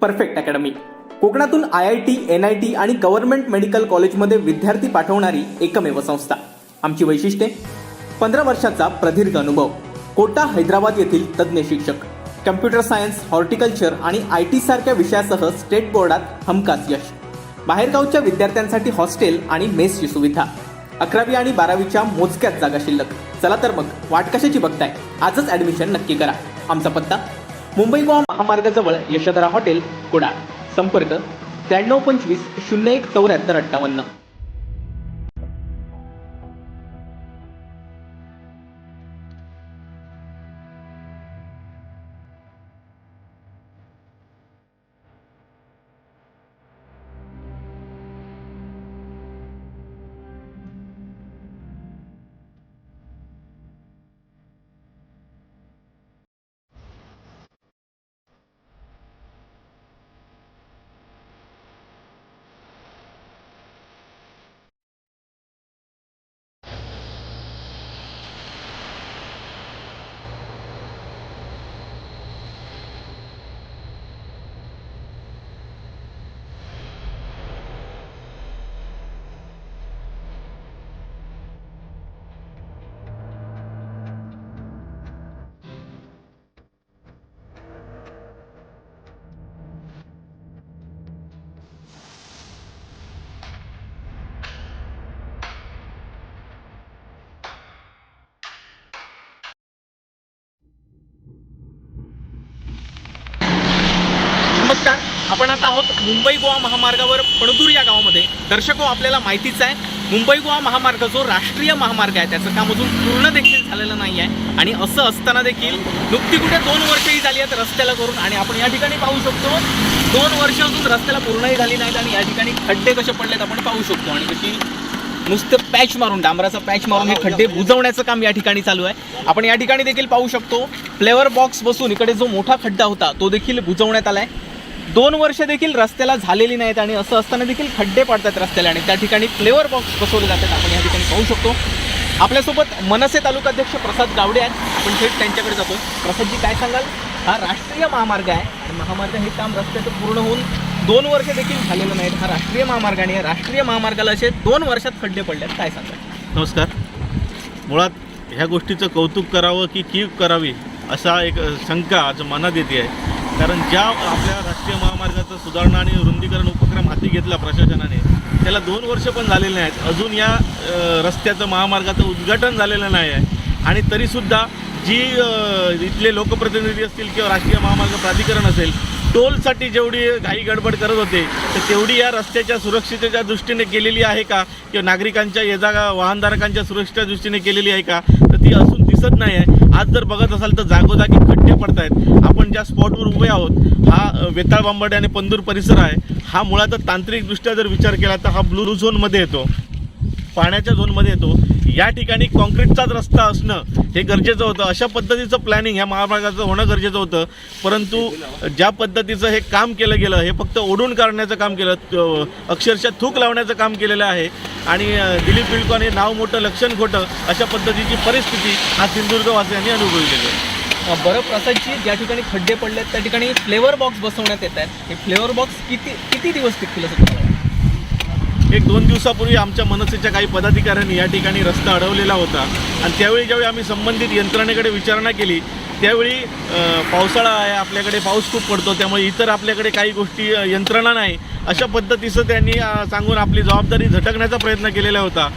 Perfect academy. कोकणातून I I T N I T आणि government medical कॉलेजमध्ये विद्यार्थी पाठवणारी एकमेव संस्था. आमची वैशिष्ट्ये? पंधरा वर्षाचा प्रदीर्घ अनुभव. कोटा हैदराबाद येथील तज्ज्ञ शिक्षक. कम्प्युटर सायन्स हॉर्टिकल्चर आणि आय टी सारख्या विषयासह स्टेट बोर्डात हमखास यश. बाहेरगावच्या विद्यार्थ्यांसाठी हॉस्टेल आणि मेसची सुविधा. अकरावी आणि बारावीच्या मोजक्यात जागा शिल्लक. चला तर मग वाट कशाची बघताय? आजच ऍडमिशन नक्की करा. आमचा पत्ता? मुंबई गोवा महामार्गाजवळ यशोधरा हॉटेल कुडाळ. संपर्क त्र्याण्णव पंचवीस शून्य एक चौऱ्याहत्तर अठ्ठावन्न. नमस्कार. आपण आता आहोत मुंबई गोवा महामार्गावर पणदूर या गावामध्ये. दर्शको आपल्याला माहितीच आहे मुंबई गोवा महामार्ग जो राष्ट्रीय महामार्ग आहे त्याचं काम अजून पूर्ण देखील झालेलं नाही आहे. आणि असं असताना देखील नुकती कुठे दोन वर्षही झाली आहेत रस्त्याला करून. आणि आपण या ठिकाणी पाहू शकतो दोन वर्ष अजून रस्त्याला पूर्णही झाली नाहीत आणि या ठिकाणी खड्डे कसे पडलेत आपण पाहू शकतो. आणि कशी नुसतं पॅच मारून डांबराचा पॅच मारून हे खड्डे बुजवण्याचं काम या ठिकाणी चालू आहे. आपण या ठिकाणी देखील पाहू शकतो फ्लेवर बॉक्स बसून इकडे जो मोठा खड्डा होता तो देखील बुजवण्यात आला आहे दोन वर्ष देखील रस्त्याला झालेली नाहीत आणि असं असताना देखील खड्डे पडतात रस्त्याला आणि त्या ठिकाणी फ्लेवर बॉक्स बसवले जातात. आपण या ठिकाणी पाहू शकतो. आपल्यासोबत मनसे तालुकाध्यक्ष प्रसाद गावडे आहेत. आपण थेट त्यांच्याकडे जातो प्रसादजी काय सांगाल? हा राष्ट्रीय महामार्ग आहे महामार्ग हे काम रस्त्याचं पूर्ण होऊन दोन वर्ष देखील झालेलं नाहीत. हा राष्ट्रीय महामार्ग आणि या राष्ट्रीय महामार्गाला असे दोन वर्षात खड्डे पडलेत. काय सांगाल? नमस्कार. मुळात ह्या गोष्टीचं कौतुक करावं की कीव करावी असा एक शंका आज मनात येते आहे. कारण ज्या आपल्या राष्ट्रीय महामार्गाचं सुधारणा आणि रुंदीकरण उपक्रम हाती घेतला प्रशासनाने त्याला दोन वर्ष पण झालेले नाहीत. अजून या रस्त्याचं महामार्गाचं उद्घाटन झालेलं नाही आहे. आणि तरीसुद्धा जी इथले लोकप्रतिनिधी असतील किंवा राष्ट्रीय महामार्ग प्राधिकरण असेल टोलसाठी जेवढी घाई गडबड करत होते तर तेवढी या रस्त्याच्या सुरक्षितेच्या दृष्टीने केलेली आहे का? किंवा नागरिकांच्या ये वाहनधारकांच्या सुरक्षेच्या दृष्टीने केलेली आहे का? तर ती असू दिसत नाही आहे आज जर बघत असाल तर जागोजागी खड्डे पडत आहेत आपण ज्या स्पॉटवर उभे आहोत हा वेताळ बांबर्डे आणि पंदूर परिसर आहे. हा मुळात तांत्रिकदृष्ट्या जर विचार केला तर हा ब्लू झोनमध्ये येतो. पाण्याच्या झोनमध्ये येतो या ठिकाणी कॉन्क्रीटचाच रस्ता असणं हे गरजेचं होतं. अशा पद्धतीचं प्लॅनिंग ह्या महामार्गाचं होणं गरजेचं होतं. परंतु ज्या पद्धतीचं हे काम केलं गेलं हे फक्त ओढून काढण्याचं काम केलं अक्षरशः थूक लावण्याचं काम केलेलं आहे. आणि दिलीप बिल्कॉन हे नाव मोठं लक्षण खोटं अशा पद्धतीची परिस्थिती हा सिंधुदुर्गवासियांनी अनुभवलेली आहे. अं, बरं ज्या ठिकाणी खड्डे पडलेत त्या ठिकाणी फ्लेवर बॉक्स बसवण्यात येत आहेत. हे फ्लेवर बॉक्स किती किती दिवस टिकतील असं एक दोन दिवसापूर्वी आमच्या मनसेच्या काही पदाधिकाऱ्यांनी या ठिकाणी रस्ता अडवलेला होता. आणि त्यावेळी ज्यावेळी आम्ही संबंधित यंत्रणेकडे विचारणा केली त्यावेळी पावसाळा आहे आपल्याकडे पाऊस खूप पडतो त्यामुळे इतर आपल्याकडे काही गोष्टी यंत्रणा नाही अशा पद्धतीचं त्यांनी सांगून आपली जबाबदारी झटकण्याचा प्रयत्न केलेला होता.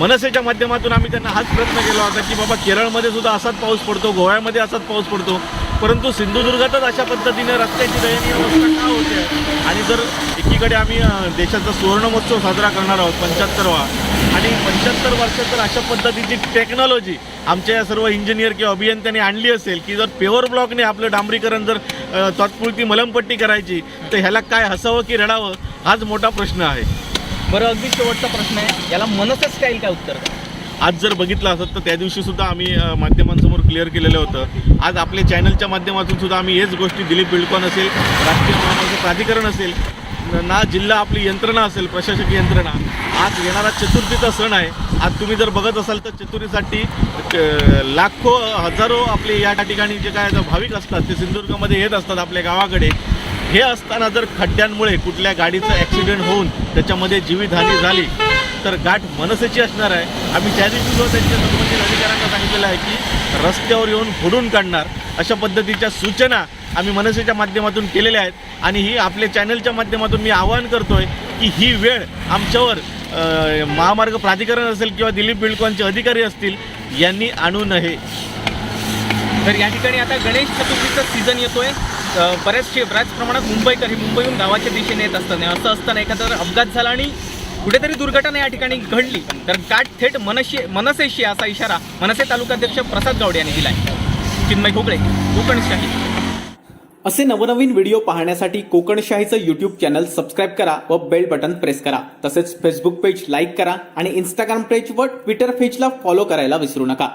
मनसेच्या माध्यमातून आम्ही त्यांना हाच प्रयत्न केला होता की बाबा केरळमध्ये सुद्धा असाच पाऊस पडतो गोव्यामध्ये असाच पाऊस पडतो. परंतु सिंधुदुर्गातच अशा पद्धतीने रस्त्याची दयनीय अवस्था का होते? आणि जर एकीकडे आम्ही देशाचा सुवर्ण महोत्सव साजरा करणार आहोत पंच्याहत्तरवा आणि पंच्याहत्तर वर्षात जर अशा पद्धतीची टेक्नॉलॉजी आमच्या या सर्व इंजिनियर किंवा अभियंत्यांनी आणली असेल की जर पेवर ब्लॉकने आपलं डांबरीकरण जर अ, तात्पुरती मलमपट्टी करायची तर ह्याला काय हसावं की रडावं? हाच मोठा प्रश्न आहे. बरं अगदी शेवटचा प्रश्न आहे. याला मनसच काही काय उत्तर द्या? आज जर बघितलं असत तर त्या दिवशी सुद्धा आम्ही माध्यमांसमोर क्लिअर केलेलं होतं. आज आपल्या चॅनलच्या माध्यमातून सुद्धा आम्ही हेच गोष्टी दिलीप बिल्डकॉन असेल राष्ट्रीय महामार्ग प्राधिकरण असेल ना जिल्हा आपली यंत्रणा असेल प्रशासकीय यंत्रणा आज येणारा चतुर्थीचा सण आहे. आज तुम्ही जर बघत असाल तर चतुर्थीसाठी लाखो हजारो आपले या ठिकाणी जे काय भाविक असतात ते सिंधुदुर्गमध्ये येत असतात आपल्या गावाकडे. हे असताना जर खड्ड्यांमुळे कुठल्या गाडीचं ॲक्सिडेंट होऊन त्याच्यामध्ये जीवितहानी झाली तर गाठ मनसेची असणार आहे. आम्ही त्या दिवशी सुद्धा त्यांच्या संबंधित अधिकाऱ्यांना सांगितलेलं आहे की रस्त्यावर येऊन फोडून काढणार अशा पद्धतीच्या सूचना आम्ही मनसेच्या माध्यमातून केलेल्या आहेत. आणि ही आपल्या चॅनलच्या माध्यमातून मी आवाहन करतोय की ही वेळ आमच्यावर महामार्ग प्राधिकरण असेल किंवा दिलीप बिल्डकॉनचे अधिकारी असतील यांनी आणू नये. तर या ठिकाणी आता गणेश चतुर्थीचा सीझन येतोय. बऱ्याचशे बऱ्याच प्रमाणात मुंबईकर हे मुंबईहून गावाच्या दिशेने येत असताना असं असताना एखादा जर अपघात झाला आणि कुठेतरी दुर्घटना या ठिकाणी घडली. तर गाठ थेट मनशी मनसेशी असा इशारा मनसे तालुकाध्यक्ष प्रसाद गावडे यांनी दिलाय. चिन्मय खोकळे कोकणशाही. असे नवनवीन व्हिडिओ पाहण्यासाठी कोकणशाहीचं यूट्यूब चॅनल सबस्क्राईब करा व बेल बटन प्रेस करा. तसेच फेसबुक पेज लाईक करा आणि इंस्टाग्राम पेज व ट्विटर पेजला फॉलो करायला विसरू नका.